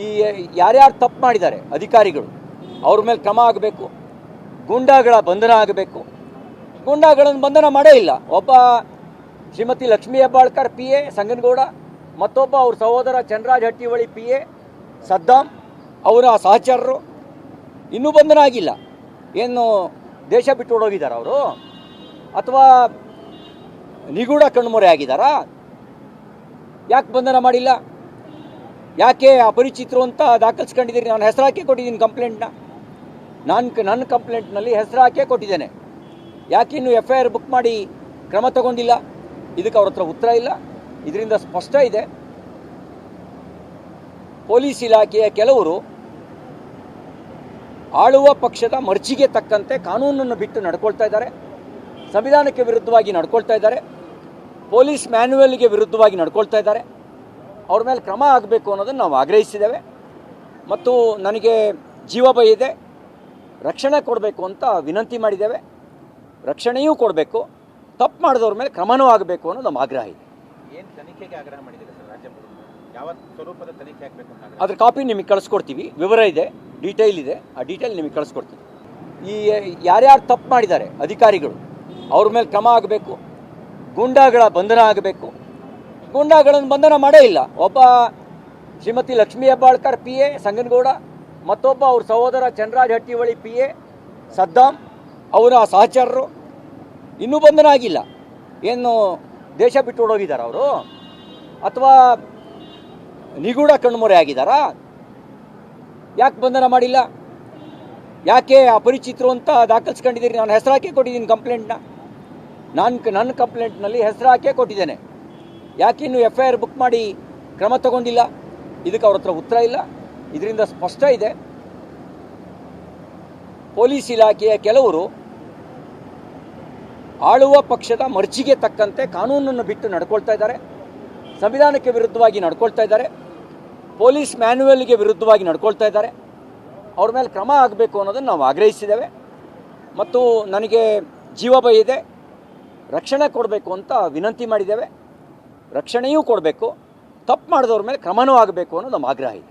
ಈ ಯಾರ್ಯಾರು ತಪ್ಪು ಮಾಡಿದ್ದಾರೆ ಅಧಿಕಾರಿಗಳು, ಅವ್ರ ಮೇಲೆ ಕ್ರಮ ಆಗಬೇಕು, ಗೂಂಡಾಗಳ ಬಂಧನ ಆಗಬೇಕು. ಗೂಂಡಾಗಳನ್ನು ಬಂಧನ ಮಾಡೇ ಇಲ್ಲ. ಒಬ್ಬ ಶ್ರೀಮತಿ ಲಕ್ಷ್ಮೀ ಹೆಬ್ಬಾಳ್ಕರ್ ಪಿ ಎ, ಸಂಗನಗೌಡ, ಮತ್ತೊಬ್ಬ ಅವ್ರ ಸಹೋದರ ಚಂದ್ರರಾಜ್ ಹಟ್ಟಿವಳಿ ಪಿ ಎ ಸದ್ದಾಂ ಅವರ ಸಹಚರರು. ಇನ್ನೂ ಬಂಧನ ಆಗಿಲ್ಲ. ಏನು ದೇಶ ಬಿಟ್ಟು ಓಡೋಗಿದ್ದಾರೆ ಅವರು? ಅಥವಾ ನಿಗೂಢ ಕಣ್ಮೊರೆ ಆಗಿದ್ದಾರಾ? ಯಾಕೆ ಬಂಧನ ಮಾಡಿಲ್ಲ? ಯಾಕೆ ಅಪರಿಚಿತರು ಅಂತ ದಾಖಲಿಸ್ಕೊಂಡಿದ್ದೀರಿ? ನಾನು ಹೆಸರು ಕೊಟ್ಟಿದ್ದೀನಿ ಕಂಪ್ಲೇಂಟ್ನ. ನಾನು ನನ್ನ ಕಂಪ್ಲೇಂಟ್ನಲ್ಲಿ ಹೆಸರು ಹಾಕೇ ಕೊಟ್ಟಿದ್ದೇನೆ. ಯಾಕೆ ಇನ್ನು ಎಫ್ ಐ ಆರ್ ಬುಕ್ ಮಾಡಿ ಕ್ರಮ ತಗೊಂಡಿಲ್ಲ? ಇದಕ್ಕೆ ಅವ್ರ ಹತ್ರ ಉತ್ತರ ಇಲ್ಲ. ಇದರಿಂದ ಸ್ಪಷ್ಟ ಇದೆ. ಪೊಲೀಸ್ ಇಲಾಖೆಯ ಕೆಲವರು ಆಳುವ ಪಕ್ಷದ ಮರ್ಜಿಗೆ ತಕ್ಕಂತೆ ಕಾನೂನನ್ನು ಬಿಟ್ಟು ನಡ್ಕೊಳ್ತಾ ಇದ್ದಾರೆ. ಸಂವಿಧಾನಕ್ಕೆ ವಿರುದ್ಧವಾಗಿ ನಡ್ಕೊಳ್ತಾ ಇದ್ದಾರೆ. ಪೊಲೀಸ್ ಮ್ಯಾನ್ಯುವಲ್ಗೆ ವಿರುದ್ಧವಾಗಿ ನಡ್ಕೊಳ್ತಾ ಇದ್ದಾರೆ. ಅವ್ರ ಮೇಲೆ ಕ್ರಮ ಆಗಬೇಕು ಅನ್ನೋದನ್ನು ನಾವು ಆಗ್ರಹಿಸಿದ್ದೇವೆ. ಮತ್ತು ನನಗೆ ಜೀವ ಭಯ ಇದೆ. ರಕ್ಷಣೆ ಕೊಡಬೇಕು ಅಂತ ವಿನಂತಿ ಮಾಡಿದ್ದೇವೆ. ರಕ್ಷಣೆಯೂ ಕೊಡಬೇಕು. ತಪ್ಪು ಮಾಡಿದವ್ರ ಮೇಲೆ ಕ್ರಮನೂ ಆಗಬೇಕು ಅನ್ನೋದು ನಮ್ಮ ಆಗ್ರಹ ಇದೆ. ಏನು ತನಿಖೆಗೆ ಆಗ್ರಹ ಮಾಡಿದ್ದೀರಾ ಸರ್ ರಾಜ್ಯ ಯಾವ ಸ್ವರೂಪದ ತನಿಖೆ ಆಗ್ಬೇಕು ಅಂತ ಆಗ್ರಹ ಅದ್ರ ಕಾಪಿ ನಿಮಗೆ ಕಳಿಸ್ಕೊಡ್ತೀವಿ. ವಿವರ ಇದೆ ಡೀಟೇಲ್ ಇದೆ. ಆ ಡೀಟೇಲ್ ನಿಮಗೆ ಕಳಿಸ್ಕೊಡ್ತೀವಿ ಈ ಯಾರ್ಯಾರು ತಪ್ಪು ಮಾಡಿದ್ದಾರೆ ಅಧಿಕಾರಿಗಳು ಅವ್ರ ಮೇಲೆ ಕ್ರಮ ಆಗಬೇಕು. ಗೂಂಡಾಗಳ ಬಂಧನ ಆಗಬೇಕು. ಗೂಂಡಾಗಳನ್ನು ಬಂಧನ ಮಾಡೇ ಇಲ್ಲ. ಒಬ್ಬ ಶ್ರೀಮತಿ ಲಕ್ಷ್ಮೀ ಹೆಬ್ಬಾಳ್ಕರ್ ಪಿ ಎ ಸಂಗನಗೌಡ, ಮತ್ತೊಬ್ಬ ಅವ್ರ ಸಹೋದರ ಚಂದ್ರರಾಜ್ ಹಟ್ಟಿವಳಿ ಪಿ ಎ ಸದ್ದಾಂ ಅವರ ಸಹಚರರು. ಇನ್ನೂ ಬಂಧನ ಆಗಿಲ್ಲ ಏನು ದೇಶ ಬಿಟ್ಟು ಹೊಡೋಗಿದ್ದಾರೆ ಅವರು? ಅಥವಾ ನಿಗೂಢ ಕಣ್ಮೊರೆ ಆಗಿದ್ದಾರಾ? ಯಾಕೆ ಬಂಧನ ಮಾಡಿಲ್ಲ? ಯಾಕೆ ಅಪರಿಚಿತರು ಅಂತ ದಾಖಲಿಸ್ಕೊಂಡಿದ್ದೀರಿ? ನಾನು ಹೆಸರು ಹಾಕಿ ಕೊಟ್ಟಿದ್ದೀನಿ ಕಂಪ್ಲೇಂಟ್ನ. ನಾನು ನನ್ನ ಕಂಪ್ಲೇಂಟ್ನಲ್ಲಿ ಹೆಸರು ಹಾಕೇ ಕೊಟ್ಟಿದ್ದೇನೆ. ಯಾಕೆ ಇನ್ನು ಎಫ್ ಐ ಆರ್ ಬುಕ್ ಮಾಡಿ ಕ್ರಮ ತಗೊಂಡಿಲ್ಲ? ಇದಕ್ಕೆ ಅವ್ರ ಹತ್ರ ಉತ್ತರ ಇಲ್ಲ. ಇದರಿಂದ ಸ್ಪಷ್ಟ ಇದೆ. ಪೊಲೀಸ್ ಇಲಾಖೆಯ ಕೆಲವರು ಆಳುವ ಪಕ್ಷದ ಮರ್ಜಿಗೆ ತಕ್ಕಂತೆ ಕಾನೂನನ್ನು ಬಿಟ್ಟು ನಡ್ಕೊಳ್ತಾ ಇದ್ದಾರೆ. ಸಂವಿಧಾನಕ್ಕೆ ವಿರುದ್ಧವಾಗಿ ನಡ್ಕೊಳ್ತಾ ಇದ್ದಾರೆ. ಪೊಲೀಸ್ ಮ್ಯಾನ್ಯುವಲ್ಗೆ ವಿರುದ್ಧವಾಗಿ ನಡ್ಕೊಳ್ತಾ ಇದ್ದಾರೆ. ಅವ್ರ ಮೇಲೆ ಕ್ರಮ ಆಗಬೇಕು ಅನ್ನೋದನ್ನು ನಾವು ಆಗ್ರಹಿಸಿದ್ದೇವೆ. ಮತ್ತು ನನಗೆ ಜೀವ ಭಯ ಇದೆ. ರಕ್ಷಣೆ ಕೊಡಬೇಕು ಅಂತ ವಿನಂತಿ ಮಾಡಿದ್ದೇವೆ. ರಕ್ಷಣೆಯೂ ಕೊಡಬೇಕು ತಪ್ಪು ಮಾಡಿದವ್ರ ಮೇಲೆ ಕ್ರಮನೂ ಆಗಬೇಕು ಅನ್ನೋ ನಮ್ಮ ಆಗ್ರಹ ಇದೆ.